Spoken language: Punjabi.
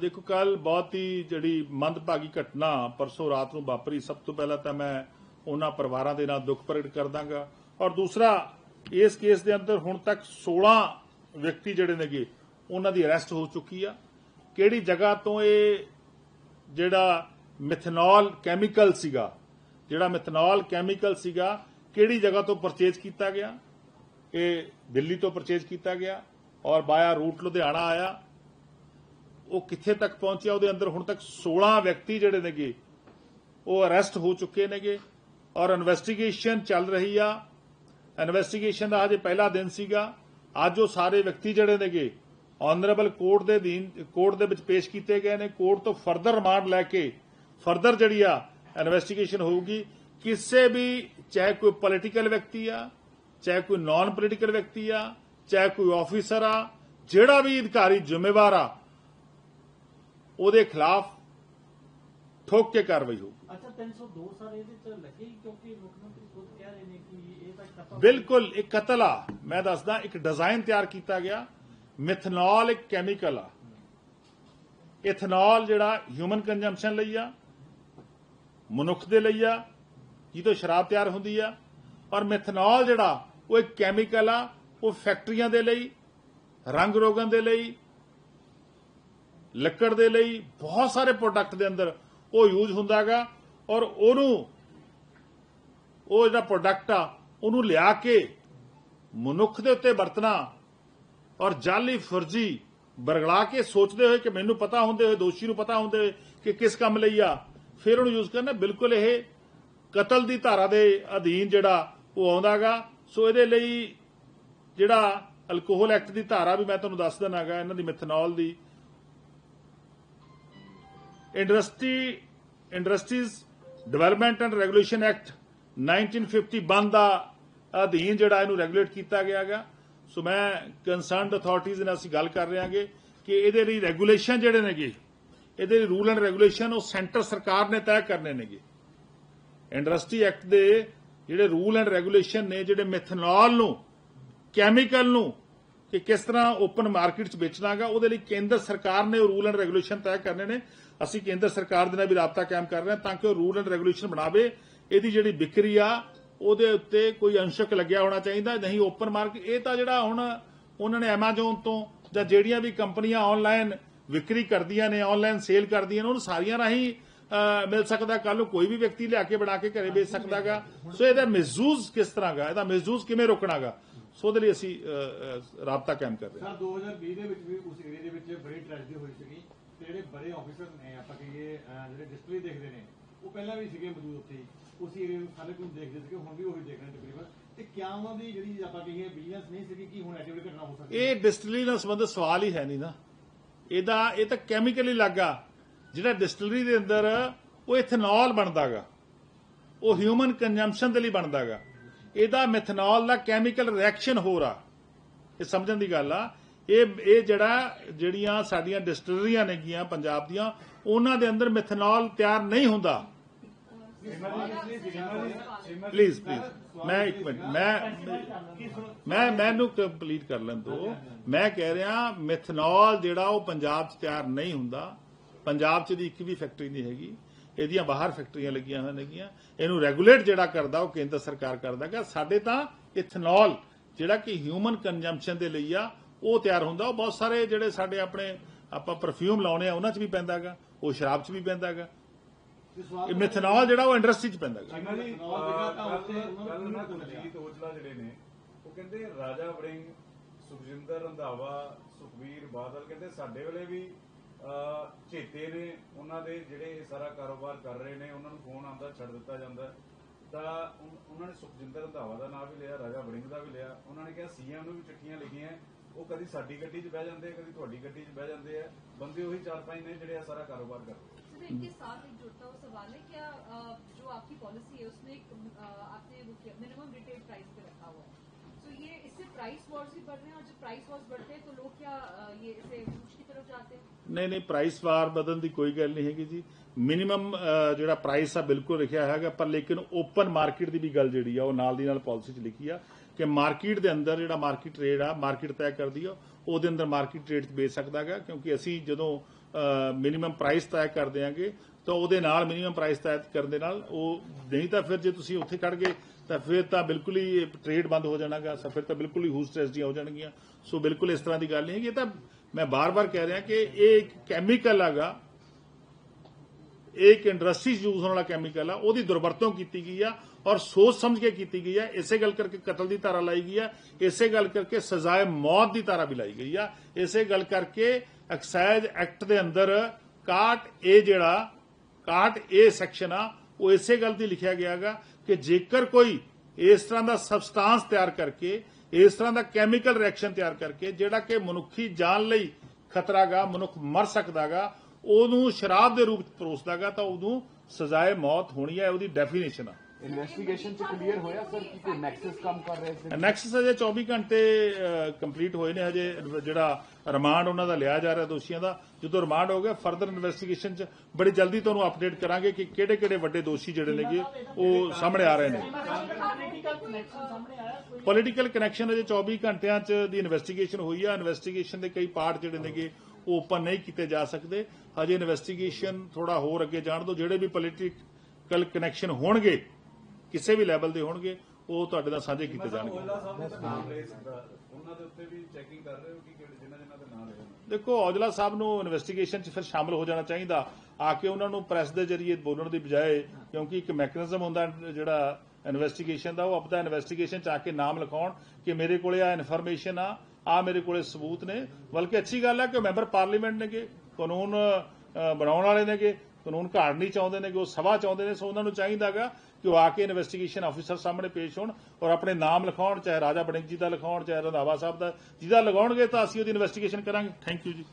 ਦੇਖੋ, ਕੱਲ ਬਹੁਤ ਹੀ ਜਿਹੜੀ ਮੰਦਭਾਗੀ ਘਟਨਾ ਪਰਸੋਂ ਰਾਤ ਨੂੰ ਵਾਪਰੀ। ਸਭ ਤੋਂ ਪਹਿਲਾਂ ਤਾਂ ਮੈਂ ਉਹਨਾਂ ਪਰਿਵਾਰਾਂ ਦੇ ਨਾਲ ਦੁੱਖ ਪ੍ਰਗਟ ਕਰਦਾਗਾ। ਔਰ ਦੂਸਰਾ, ਇਸ ਕੇਸ ਦੇ ਅੰਦਰ ਹੁਣ ਤੱਕ 16 ਵਿਅਕਤੀ ਜਿਹੜੇ ਨੇਗੇ, ਉਹਨਾਂ ਦੀ ਅਰੈਸਟ ਹੋ ਚੁੱਕੀ ਆ। ਕਿਹੜੀ ਜਗ੍ਹਾ ਤੋਂ ਇਹ ਜਿਹੜਾ ਮਿਥਨੋਲ ਕੈਮੀਕਲ ਸੀਗਾ, ਜਿਹੜਾ ਮਿਥਨੋਲ ਕੈਮੀਕਲ ਸੀਗਾ, ਕਿਹੜੀ ਜਗ੍ਹਾ ਤੋਂ ਪਰਚੇਜ ਕੀਤਾ ਗਿਆ? ਇਹ ਦਿੱਲੀ ਤੋਂ ਪਰਚੇਜ ਕੀਤਾ ਗਿਆ ਔਰ ਬਾਇਆ ਰੂਟ ਲੁਧਿਆਣਾ ਆਇਆ। ਉਹ ਕਿੱਥੇ ਤੱਕ ਪਹੁੰਚਿਆ, ਉਹਦੇ ਅੰਦਰ ਹੁਣ ਤੱਕ 16 ਵਿਅਕਤੀ ਜਿਹੜੇ ਨੇਗੇ, ਉਹ ਅਰੈਸਟ ਹੋ ਚੁੱਕੇ ਨੇਗੇ ਔਰ ਇਨਵੈਸਟੀਗੇਸ਼ਨ ਚੱਲ ਰਹੀ ਆ। ਇਨਵੈਸਟੀਗੇਸ਼ਨ ਦਾ ਹਜੇ ਪਹਿਲਾ ਦਿਨ ਸੀਗਾ। ਅੱਜ ਉਹ ਸਾਰੇ ਵਿਅਕਤੀ ਜਿਹੜੇ ਨੇਗੇ ਆਨਰੇਬਲ ਕੋਰਟ ਦੇ ਅਧੀਨ ਕੋਰਟ ਦੇ ਵਿੱਚ ਪੇਸ਼ ਕੀਤੇ ਗਏ ਨੇ। ਕੋਰਟ ਤੋਂ ਫਰਦਰ ਰਿਮਾਂਡ ਲੈ ਕੇ ਫਰਦਰ ਜਿਹੜੀ ਆ ਇਨਵੈਸਟੀਗੇਸ਼ਨ ਹੋਊਗੀ। ਕਿਸੇ ਵੀ, ਚਾਹੇ ਕੋਈ ਪੋਲੀਟੀਕਲ ਵਿਅਕਤੀ ਆ, ਚਾਹੇ ਕੋਈ ਨਾਨ ਪੋਲੀਟੀਕਲ ਵਿਅਕਤੀ ਆ, ਚਾਹੇ ਕੋਈ ਆਫੀਸਰ ਆ, ਜਿਹੜਾ ਵੀ ਅਧਿਕਾਰੀ ਜ਼ਿੰਮੇਵਾਰ ਆ ਉਹਦੇ ਖਿਲਾਫ ਠੋਕ ਕੇ ਕਾਰਵਾਈ ਹੋਊ। ਅੱਛਾ 302 ਸਰ ਇਹਦੇ ਚ ਲੱਗੇ ਕਿਉਂਕਿ ਮੁੱਖ ਮੰਤਰੀ ਖੁਦ ਕਹਿ ਰਹੇ ਨੇ ਕਿ ਇਹ ਤਾਂ ਕਤਲ ਬਿਲਕੁਲ ਇੱਕ ਕਤਲ ਆ। ਮੈਂ ਦੱਸਦਾ ਇੱਕ ਡਿਜ਼ਾਈਨ ਤਿਆਰ ਕੀਤਾ ਗਿਆ। ਮਿਥਨੋਲ ਇੱਕ ਕੈਮੀਕਲ ਆ। ਇਥਨੋਲ ਜਿਹੜਾ ਹਿਊਮਨ ਕੰਜ਼ੰਪਸ਼ਨ ਲਈ ਆ ਮਨੁੱਖ ਦੇ ਲਈ ਆ ਜਿਹਤੋਂ ਸ਼ਰਾਬ ਤਿਆਰ ਹੁੰਦੀ ਆ। ਔਰ ਮਿਥਨੋਲ ਜਿਹੜਾ ਉਹ ਇੱਕ ਕੈਮੀਕਲ ਆ ਉਹ ਫੈਕਟਰੀਆਂ ਦੇ ਲਈ ਰੰਗ ਰੋਗਨ ਦੇ ਲਈ ਲੱਕੜ ਦੇ ਲਈ ਬਹੁਤ ਸਾਰੇ ਪ੍ਰੋਡਕਟ ਦੇ ਅੰਦਰ ਉਹ ਯੂਜ਼ ਹੁੰਦਾਗਾ ਔਰ ਉਹਨੂੰ ਉਹ ਜਿਹੜਾ ਪ੍ਰੋਡਕਟ ਆ, ਉਹਨੂੰ ਲਿਆ ਕੇ ਮਨੁੱਖ ਦੇ ਉੱਤੇ ਵਰਤਣਾ ਔਰ ਜਾਲੀ ਫਰਜ਼ੀ ਬਰਗਲਾ ਕੇ ਸੋਚਦੇ ਹੋਏ ਕਿ ਮੈਨੂੰ ਪਤਾ ਹੁੰਦੇ ਹੋਏ, ਦੋਸ਼ੀ ਨੂੰ ਪਤਾ ਹੁੰਦੇ ਹੋਏ ਕਿ ਕਿਸ ਕੰਮ ਲਈ ਆ, ਫਿਰ ਉਹਨੂੰ ਯੂਜ਼ ਕਰਨਾ। ਬਿਲਕੁਲ ਇਹ ਕਤਲ ਦੀ ਧਾਰਾ ਦੇ ਅਧੀਨ ਜਿਹੜਾ ਉਹ ਆਉਂਦਾਗਾ ਸੋ ਇਹਦੇ ਲਈ ਜਿਹੜਾ ਅਲਕੋਹਲ ਐਕਟ ਦੀ ਧਾਰਾ ਵੀ ਮੈਂ ਤੁਹਾਨੂੰ ਦੱਸ ਦੇਣਾਗਾ ਇਹਨਾਂ ਦੀ methanol the industry industries development and regulation act 1951 ਦਾ ਅਧੀਨ ਜਿਹੜਾ ਇਹਨੂੰ ਰੈਗੂਲੇਟ ਕੀਤਾ ਗਿਆ ਹੈਗਾ। ਸੋ ਮੈਂ ਕੰਸਰਨਡ ਅਥਾਰਟੀਜ਼ ਨਾਲ ਅਸੀਂ ਗੱਲ ਕਰ ਰਹੇ ਹਾਂਗੇ ਕਿ ਇਹਦੇ ਲਈ ਰੈਗੂਲੇਸ਼ਨ ਜਿਹੜੇ ਨੇਗੇ, ਇਹਦੇ ਲਈ ਰੂਲ ਐਂਡ ਰੈਗੂਲੇਸ਼ਨ ਉਹ ਸੈਂਟਰ ਸਰਕਾਰ ਨੇ ਤੈਅ ਕਰਨੇ ਨੇਗੇ। ਇੰਡਸਟਰੀ ਐਕਟ ਦੇ ਜਿਹੜੇ ਰੂਲ ਐਂਡ ਰੈਗੂਲੇਸ਼ਨ ਨੇ, ਜਿਹੜੇ ਮੈਥਨੋਲ ਨੂੰ ਕੈਮੀਕਲ ਨੂੰ ਕਿ ਕਿਸ ਤਰ੍ਹਾਂ ਓਪਨ ਮਾਰਕੀਟ 'ਚ ਵੇਚਣਾਗਾ ਉਹਦੇ ਲਈ ਕੇਂਦਰ ਸਰਕਾਰ ਨੇ ਉਹ ਰੂਲ ਐਂਡ ਰੈਗੂਲੇਸ਼ਨ ਤੈਅ ਕਰਨੇ ਨੇ। ਅਸੀਂ ਕੇਂਦਰ ਸਰਕਾਰ ਦੇ ਨਾਲ ਵੀ ਰਾਬਤਾ ਕਾਇਮ ਕਰ ਰਹੇ ਹਾਂ ਤਾਂ ਕਿ ਉਹ ਰੂਲ ਐਂਡ ਰੈਗੂਲੇਸ਼ਨ ਬਣਾਵੇ। ਇਹਦੀ ਜਿਹੜੀ ਵਿਕਰੀ ਆ ਉਹਦੇ ਉੱਤੇ ਕੋਈ ਅੰਸ਼ਕ ਲੱਗਿਆ ਹੋਣਾ ਚਾਹੀਦਾ ਨਹੀਂ ਓਪਨ ਮਾਰਕੀਟ ਇਹ ਤਾਂ ਜਿਹੜਾ ਹੁਣ ਉਹਨਾਂ ਨੇ Amazon ਤੋਂ ਜਾਂ ਜਿਹੜੀਆਂ ਵੀ ਕੰਪਨੀਆਂ ਆਨਲਾਈਨ ਵਿਕਰੀ ਕਰਦੀਆਂ ਨੇ ਆਨਲਾਈਨ ਸੇਲ ਕਰਦੀਆਂ ਨੇ ਉਹਨੂੰ ਸਾਰੀਆਂ ਰਾਹੀਂ ਮਿਲ ਸਕਦਾ। ਕੱਲ ਨੂੰ ਕੋਈ ਵੀ ਵਿਅਕਤੀ ਲਿਆ ਕੇ ਬਣਾ ਕੇ ਘਰੇ ਵੇਚ ਸਕਦਾਗਾ ਸੋ ਇਹਦਾ ਮਿਸਯੂਜ਼ ਕਿਸ ਤਰ੍ਹਾਂਗਾ ਇਹਦਾ ਮਿਸਯੂਜ਼ ਕਿਵੇਂ ਰੋਕਣਾਗਾ ਸੋ ਉਹਦੇ ਲਈ ਅਸੀਂ ਰਾਬਤਾ ਕਾਇਮ ਕਰ ਰਹੇ ਹਾਂ। ਸਰ 2020 ਦੇ ਵਿੱਚ ਵੀ ਉਸ ਏਰੀਆ ਦੇ ਵਿੱਚ ਬੜੀ ਟ੍ਰੈਜਡੀ ਹੋਈ ਸੀਗੀ। ਤੇ ਜਿਹੜੇ ਬੜੇ ਆਫੀਸਰ ਨੇ ਆਪਾਂ ਕਹੀਏ ਅਹ ਜਿਹੜੇ ਡਿਸਪਲੇ ਦੇਖਦੇ ਨੇ ਉਹ ਪਹਿਲਾਂ ਵੀ ਸੀਗੇ ਮੌਜੂਦ ਉੱਥੇ। ਉਸ ਏਰੀਆ ਨੂੰ ਸਾਰੇ ਕੁਝ ਦੇਖਦੇ ਸੀਗੇ ਹੁਣ ਵੀ ਉਹੀ ਦੇਖ ਰਹੇ ਤਕਰੀਬਨ। ਤੇ ਕਿਆ ਉਹਨਾਂ ਦੀ ਜਿਹੜੀ ਆਪਾਂ ਕਹੀਏ ਵਿਜੀਲੈਂਸ ਨਹੀਂ ਸੀਗੀ ਕਿ ਹੁਣ ਵੱਡੀ ਘਟਨਾ ਹੋ ਸਕਦੀ ਇਹ ਡਿਸਟਿਲਰੀ ਨਾਲ ਸੰਬੰਧਿਤ ਸਵਾਲ ਹੀ ਹੈ ਨਹੀਂ ਨਾ। ਇਹਦਾ ਇਹ ਤਾਂ ਕੈਮੀਕਲੀ ਲੱਗਾ ਜਿਹੜਾ ਡਿਸਟਿਲਰੀ ਦੇ ਅੰਦਰ ਉਹ ਇਥਨੋਲ ਬਣਦਾਗਾ ਉਹ ਹਿਊਮਨ ਕੰਜ਼ੰਪਸ਼ਨ ਦੇ ਲਈ ਬਣਦਾਗਾ ਇਹਦਾ ਮਿਥਨੋਲ ਦਾ ਕੈਮੀਕਲ ਰਿਐਕਸ਼ਨ ਹੋ ਰਾ ਇਹ ਸਮਝਣ ਦੀ ਗੱਲ ਆ। ਇਹ ਇਹ ਜਿਹੜਾ, ਜਿਹੜੀਆਂ ਸਾਡੀਆਂ ਡਿਸਟਿਲਰੀਆਂ ਨੇਗੀਆਂ ਪੰਜਾਬ ਦੀਆਂ, ਉਹਨਾਂ ਦੇ ਅੰਦਰ ਮੈਥਨੋਲ ਤਿਆਰ ਨਹੀਂ ਹੁੰਦਾ। ਪਲੀਜ਼ ਪਲੀਜ਼ ਮੈਂ ਇੱਕ ਮਿੰਟ, ਮੈਂ ਮੈਂ, ਮੈਨੂੰ ਕੰਪਲੀਟ ਕਰ ਲੈਣ ਦੋ ਮੈਂ ਕਹਿ ਰਿਹਾ ਮੈਥਨੋਲ ਜਿਹੜਾ ਉਹ ਪੰਜਾਬ 'ਚ ਤਿਆਰ ਨਹੀਂ ਹੁੰਦਾ। ਪੰਜਾਬ 'ਚ ਦੀ ਇੱਕ ਵੀ ਫੈਕਟਰੀ ਨਹੀਂ ਹੈਗੀ। ਇਹਦੀਆਂ ਬਾਹਰ ਫੈਕਟਰੀਆਂ ਲੱਗੀਆਂ ਹੋਈਆਂ ਨੇਗੀਆਂ। ਇਹਨੂੰ ਰੈਗੂਲੇਟ ਜਿਹੜਾ ਕਰਦਾ ਉਹ ਕੇਂਦਰ ਸਰਕਾਰ ਕਰਦਾ। ਕਿ ਸਾਡੇ ਤਾਂ ਇਥਨੋਲ ਜਿਹੜਾ ਕਿ ਹਿਊਮਨ ਕੰਜ਼ੰਪਸ਼ਨ ਦੇ ਲਈ ਆ ਉਹ ਤਿਆਰ ਹੁੰਦਾ। ਉਹ ਬਹੁਤ ਸਾਰੇ ਜਿਹੜੇ ਸਾਡੇ ਆਪਣੇ ਆਪਾਂ ਪਰਫਿਊਮ ਲਾਉਣੇ ਆ ਉਹਨਾਂ 'ਚ ਵੀ ਪੈਂਦਾਗਾ ਉਹ ਸ਼ਰਾਬ 'ਚ ਵੀ ਪੈਂਦਾਗਾ ਇਹ ਮਿਥਨੋਲ ਜਿਹੜਾ ਉਹ ਇੰਡਸਟਰੀ 'ਚ ਪੈਂਦਾਗਾ ਇਹਨਾਂ ਦੀ ਸੀਗਾ ਤਾਂ ਉੱਥੇ ਉਹਨਾਂ ਕੱਲ ਨੂੰ ਨਾ ਕਿਉਂ ਮਿਲਿਆ? ਕੁਲਜੀਤ ਔਜਲਾ ਜਿਹੜੇ ਨੇ ਉਹ ਕਹਿੰਦੇ ਰਾਜਾ ਵੜਿੰਗ ਸੁਖਜਿੰਦਰ ਰੰਧਾਵਾ ਸੁਖਵੀਰ ਬਾਦਲ ਕਹਿੰਦੇ ਸਾਡੇ ਵੇਲੇ ਵੀ ਅਹ, ਝੇਤੇ ਨੇ ਉਹਨਾਂ ਦੇ ਜਿਹੜੇ ਇਹ ਸਾਰਾ ਕਾਰੋਬਾਰ ਕਰ ਰਹੇ ਨੇ ਉਹਨਾਂ ਨੂੰ ਫੋਨ ਆਉਂਦਾ ਛੱਡ ਦਿੱਤਾ ਜਾਂਦਾ ਤਾਂ ਉਨ- ਉਹਨਾਂ ਨੇ ਸੁਖਜਿੰਦਰ ਰੰਧਾਵਾ ਦਾ ਨਾਮ ਵੀ ਲਿਆ ਰਾਜਾ ਵੜਿੰਗ ਦਾ ਵੀ ਲਿਆ ਉਹਨਾਂ ਨੇ ਕਿਹਾ ਸੀਐਮ ਨੂੰ ਵੀ ਚਿੱਠੀਆਂ ਲਿਖੀਆਂ ਉਹ ਕਦੀ ਸਾਡੀ ਗੱਡੀ 'ਚ ਬਹਿ ਜਾਂਦੇ ਆ ਕਦੀ ਤੁਹਾਡੀ ਗੱਡੀ 'ਚ ਬਹਿ ਜਾਂਦੇ ਆ ਬੰਦੇ ਉਹੀ ਚਾਰ ਪੰਜ ਨੇ ਜਿਹੜੇ ਇਹ ਸਾਰਾ ਕਾਰੋਬਾਰ ਕਰਦੇ सर इनके साथ एक जुड़ता हुआ सवाल है क्या अ, जो आपकी पॉलिसी है उसमें एक अ, आपने वो किया मिनिमम रिटेल प्राइस पे रखा हुआ है तो ये इससे प्राइस वॉर्स भी बढ़ रहे हैं और जब प्राइस वॉर्स बढ़ते हैं तो लोग क्या अ, ये इसे ਨਹੀਂ ਨਹੀਂ ਪ੍ਰਾਈਸ ਵਾਰ ਬਦਲਣ ਦੀ ਕੋਈ ਗੱਲ ਨਹੀਂ ਹੈਗੀ ਜੀ। ਮਿਨੀਮਮ ਜਿਹੜਾ ਪ੍ਰਾਈਸ ਆ ਬਿਲਕੁਲ ਲਿਖਿਆ ਹੈਗਾ, ਪਰ ਲੇਕਿਨ ਓਪਨ ਮਾਰਕੀਟ ਦੀ ਵੀ ਗੱਲ ਜਿਹੜੀ ਆ, ਉਹ ਨਾਲ ਦੀ ਨਾਲ ਪਾਲਿਸੀ 'ਚ ਲਿਖੀ ਆ ਕਿ ਮਾਰਕੀਟ ਦੇ ਅੰਦਰ ਜਿਹੜਾ ਮਾਰਕੀਟ ਰੇਟ ਆ ਮਾਰਕੀਟ ਤੈਅ ਕਰਦੀ ਆ, ਉਹਦੇ ਅੰਦਰ ਮਾਰਕੀਟ ਰੇਟ ਵੇਚ ਸਕਦਾ ਹੈਗਾ, ਕਿਉਂਕਿ ਅਸੀਂ ਜਦੋਂ ਮਿਨੀਮਮ ਪ੍ਰਾਈਸ ਤੈਅ ਕਰ ਦਿਆਂਗੇ ਤਾਂ ਉਹਦੇ ਨਾਲ ਮਿਨੀਮਮ ਪ੍ਰਾਈਸ ਤੈਅ ਕਰਨ ਦੇ ਨਾਲ ਉਹ ਨਹੀਂ ਤਾਂ ਫਿਰ ਜੇ ਤੁਸੀਂ ਉੱਥੇ ਖੜ ਗਏ, ਤਾਂ ਫਿਰ ਤਾਂ ਬਿਲਕੁਲ ਹੀ ਟ੍ਰੇਡ ਬੰਦ ਹੋ ਜਾਣਾਗਾ ਫਿਰ ਤਾਂ ਬਿਲਕੁਲ ਹੀ ਹੂਸ ਟ੍ਰੈਸਡੀਆਂ ਹੋ ਜਾਣਗੀਆਂ। ਸੋ ਬਿਲਕੁਲ ਇਸ ਤਰ੍ਹਾਂ ਦੀ ਗੱਲ ਨਹੀਂ ਹੈ ਕਿ ਇਹ ਤਾਂ ਮੈਂ ਬਾਰ-ਬਾਰ ਕਹਿ ਰਿਹਾ ਕਿ ਇਹ ਇੱਕ ਕੈਮੀਕਲ ਹੈਗਾ। ਇਹ ਇੱਕ ਇੰਡਸਟਰੀ 'ਚ ਯੂਜ਼ ਹੋਣ ਵਾਲਾ ਕੈਮੀਕਲ ਆ। ਉਹਦੀ ਦੁਰਵਰਤੋਂ ਕੀਤੀ ਗਈ ਆ ਔਰ ਸੋਚ ਸਮਝ ਕੇ ਕੀਤੀ ਗਈ ਆ। ਇਸੇ ਗੱਲ ਕਰਕੇ ਕਤਲ ਦੀ ਧਾਰਾ ਲਾਈ ਗਈ ਆ। ਇਸੇ ਗੱਲ ਕਰਕੇ ਸਜ਼ਾਏ ਮੌਤ ਦੀ ਧਾਰਾ ਵੀ ਲਾਈ ਗਈ ਆ। ਇਸੇ ਗੱਲ ਕਰਕੇ ਐਕਸਾਈਜ਼ ਐਕਟ ਦੇ ਅੰਦਰ 61 ਏ ਜਿਹੜਾ 61 ਏ ਸੈਕਸ਼ਨ ਆ, ਉਹ ਇਸੇ ਗੱਲ ਦੀ ਲਿਖਿਆ ਗਿਆਗਾ ਕਿ ਜੇਕਰ ਕੋਈ ਇਸ ਤਰ੍ਹਾਂ ਦਾ ਸਬਸਟੈਂਸ ਤਿਆਰ ਕਰਕੇ ਇਸ ਤਰ੍ਹਾਂ ਦਾ ਕੈਮੀਕਲ ਰਿਐਕਸ਼ਨ ਤਿਆਰ ਕਰਕੇ ਜਿਹੜਾ ਕਿ ਮਨੁੱਖੀ ਜਾਨ ਲਈ ਖਤਰਾਗਾ, ਮਨੁੱਖ ਮਰ ਸਕਦਾਗਾ, ਉਹਨੂੰ ਸ਼ਰਾਬ ਦੇ ਰੂਪ ਚ ਪਰੋਸਦਾਗਾ ਤਾਂ ਉਹਨੂੰ ਸਜ਼ਾਏ ਮੌਤ ਹੋਣੀ ਹੈ ਉਹਦੀ ਡੈਫੀਨੇਸ਼ਨ ਆ। ਇਨਵੈਸਟੀਗੇਸ਼ਨ ਚ ਕਲੀਅਰ ਹੋਇਆ ਸਰ ਕਿ ਕੋਈ ਨੈਕਸਸ ਕੰਮ ਕਰ ਰਹੇ ਸੀ ਨੈਕਸਟ ਹਜੇ 24 ਘੰਟੇ ਕੰਪਲੀਟ ਹੋਏ ਨੇ ਹਜੇ ਜਿਹੜਾ ਰਿਮਾਂਡ ਉਹਨਾਂ ਦਾ ਲਿਆ ਜਾ ਰਿਹਾ ਦੋਸ਼ੀਆਂ ਦਾ ਜਦੋਂ ਰਿਮਾਂਡ ਹੋ ਗਿਆ ਫਰਦਰ ਇਨਵੈਸਟੀਗੇਸ਼ਨ ਚ ਬੜੀ ਜਲਦੀ ਤੁਹਾਨੂੰ ਅਪਡੇਟ ਕਰਾਂਗੇ ਕਿ ਕਿਹੜੇ ਕਿਹੜੇ ਵੱਡੇ ਦੋਸ਼ੀ ਜਿਹੜੇ ਨੇਗੇ ਉਹ ਸਾਹਮਣੇ ਆ ਰਹੇ ਨੇ ਪੋਲੀਟੀਕਲ ਕਨੈਕਸ਼ਨ ਸਾਹਮਣੇ ਆਇਆ ਅਜੇ 24 ਘੰਟਿਆਂ ਚ ਦੀ ਇਨਵੈਸਟੀਗੇਸ਼ਨ ਹੋਈ ਆ ਇਨਵੈਸਟੀਗੇਸ਼ਨ ਦੇ ਕਈ ਪਾਰਟ ਜਿਹੜੇ ਨੇਗੇ ਉਹ ਓਪਨ ਨਹੀਂ ਕੀਤੇ ਜਾ ਸਕਦੇ ਹਜੇ ਇਨਵੈਸਟੀਗੇਸ਼ਨ ਥੋੜਾ ਹੋਰ ਅੱਗੇ ਜਾਣ ਦੋ ਜਿਹੜੇ ਵੀ ਪੋਲੀਟੀਕਲ ਕਨੈਕਸ਼ਨ ਹੋਣਗੇ ਕਿਸੇ ਵੀ ਲੈਵਲ ਦੇ ਹੋਣਗੇ ਉਹ ਤੁਹਾਡੇ ਨਾਲ ਸਾਂਝੇ ਕੀਤੇ ਜਾਣਗੇ। ਓਲਾ ਸਾਹਿਬ ਨੇ ਤਾਂ ਨਾਮ ਲੈ ਸਕਦਾ। ਉਹਨਾਂ ਦੇ ਉੱਤੇ ਵੀ ਚੈਕਿੰਗ ਕਰ ਰਹੇ ਹੋ ਕਿ ਕਿਹੜੇ ਜਿਨ੍ਹਾਂ ਜਿਨ੍ਹਾਂ ਦੇ ਨਾਮ ਲਏ ਹੋਣ ਦੇਖੋ ਔਜਲਾ ਸਾਹਿਬ ਨੂੰ ਇਨਵੈਸਟੀਗੇਸ਼ਨ 'ਚ ਫਿਰ ਸ਼ਾਮਲ ਹੋ ਜਾਣਾ ਚਾਹੀਦਾ। ਆ ਕੇ ਉਹਨਾਂ ਨੂੰ ਪ੍ਰੈਸ ਦੇ ਜ਼ਰੀਏ ਬੋਲਣ ਦੀ ਬਜਾਏ ਕਿਉਂਕਿ ਇੱਕ ਮੈਕੈਨਿਜ਼ਮ ਹੁੰਦਾ ਜਿਹੜਾ ਇਨਵੈਸਟੀਗੇਸ਼ਨ ਦਾ ਉਹ ਆਪਦਾ ਇਨਵੈਸਟੀਗੇਸ਼ਨ 'ਚ ਆ ਕੇ ਨਾਮ ਲਿਖਾਉਣ ਕਿ ਮੇਰੇ ਕੋਲੇ ਆ ਇਨਫੋਰਮੇਸ਼ਨ ਆ ਆ ਮੇਰੇ ਕੋਲੇ ਸਬੂਤ ਨੇ। ਬਲਕਿ ਅੱਛੀ ਗੱਲ ਹੈ ਕਿ ਮੈਂਬਰ ਪਾਰਲੀਮੈਂਟ ਨੇਗੇ ਕਾਨੂੰਨ ਬਣਾਉਣ ਵਾਲੇ ਨੇਗੇ ਕਾਨੂੰਨ ਘਾੜਨੀ ਚਾਹੁੰਦੇ ਨੇ ਕਿ ਉਹ ਸਭਾ ਚਾਹੁੰਦੇ ਨੇ ਸੋ ਉਹਨਾਂ ਨੂੰ ਚਾਹੀਦਾਗਾ ਕਿ ਉਹ ਆ ਕੇ ਇਨਵੈਸਟੀਗੇਸ਼ਨ ਆਫੀਸਰ ਸਾਹਮਣੇ ਪੇਸ਼ ਹੋਣ ਔਰ ਆਪਣੇ ਨਾਮ ਲਿਖਾਉਣ, ਚਾਹੇ ਰਾਜਾ ਬੜਿੰਗ ਜੀ ਦਾ ਲਿਖਾਉਣ, ਚਾਹੇ ਰੰਧਾਵਾ ਸਾਹਿਬ ਦਾ, ਜਿਹਦਾ ਲਗਾਉਣਗੇ ਤਾਂ ਅਸੀਂ ਉਹਦੀ ਇਨਵੈਸਟੀਗੇਸ਼ਨ ਕਰਾਂਗੇ। ਥੈਂਕ ਯੂ ਜੀ।